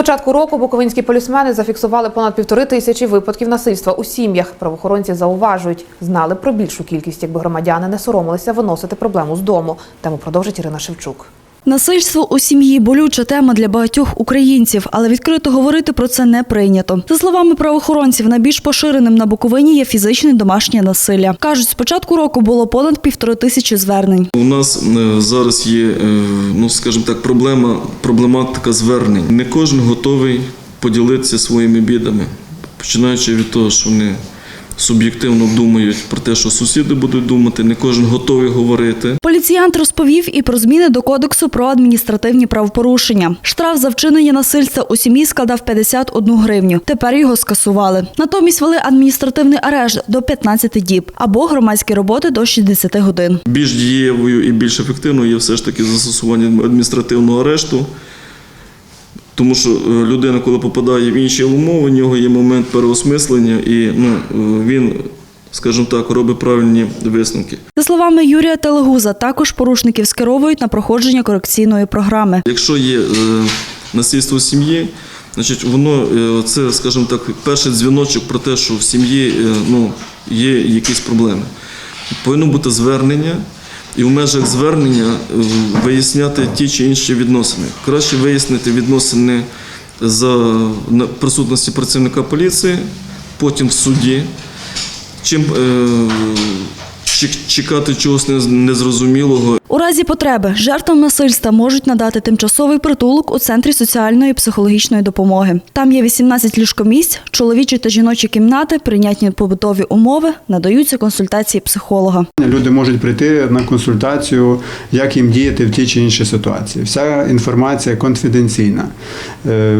початку року буковинські полісмени зафіксували понад півтори тисячі випадків насильства у сім'ях. Правоохоронці зауважують, знали про більшу кількість, якби громадяни не соромилися виносити проблему з дому. Тему продовжить Ірина Шевчук. Насильство у сім'ї болюча тема для багатьох українців, але відкрито говорити про це не прийнято. За словами правоохоронців, найбільш поширеним на Буковині є фізичне домашнє насилля. кажуть, з початку року було понад півтори тисячі звернень. У нас е, зараз є, е, ну скажімо так, проблема, проблематика звернень. Не кожен готовий поділитися своїми бідами, починаючи від того, що вони суб'єктивно думають про те, що сусіди будуть думати, не кожен готовий говорити. Поліціянт розповів і про зміни до кодексу про адміністративні правопорушення. Штраф за вчинення насильства у сім'ї складав 51 гривню. Тепер його скасували. Натомість вели адміністративний арешт до 15 діб або громадські роботи до 60 годин. Більш дієвою і більш ефективною є все ж таки застосування адміністративного арешту. Тому що е, людина, коли попадає в інші умови, у нього є момент переосмислення, і ну, е, він, скажімо так, робить правильні висновки. За словами Юрія Телегуза, також порушників скеровують на проходження корекційної програми. Якщо є е, насильство сім'ї, значить воно е, це, скажімо так, перший дзвіночок про те, що в сім'ї е, ну, є якісь проблеми. Повинно бути звернення. І в межах звернення виясняти ті чи інші відносини. Краще вияснити відносини за присутності працівника поліції, потім в суді, чим е, чекати чогось нез- незрозумілого У разі потреби жертвам насильства можуть надати тимчасовий притулок у центрі соціальної і психологічної допомоги. Там є 18 ліжкомісць, чоловічі та жіночі кімнати, прийнятні побутові умови, надаються консультації психолога. Люди можуть прийти на консультацію, як їм діяти в тій чи іншій ситуації. Вся інформація конфіденційна. Е,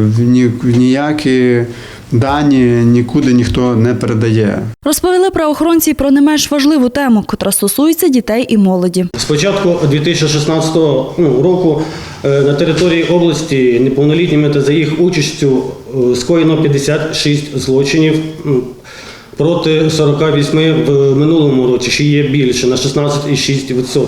Ніякі дані нікуди ніхто не передає. Розповіли правоохоронці про не менш важливу тему, котра стосується дітей і молоді. З початку 2016 ну, року е, на території області неповнолітніми та за їх участю е, скоєно 56 злочинів. Проти 48 в минулому році ще є більше на 16,6%.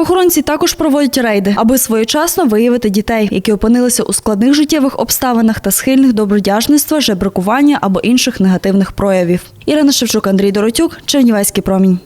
Правоохоронці також проводять рейди, аби своєчасно виявити дітей, які опинилися у складних життєвих обставинах та схильних до бродяжництва, жебракування або інших негативних проявів. Ірина Шевчук, Андрій Доротюк, Чернівецький промінь.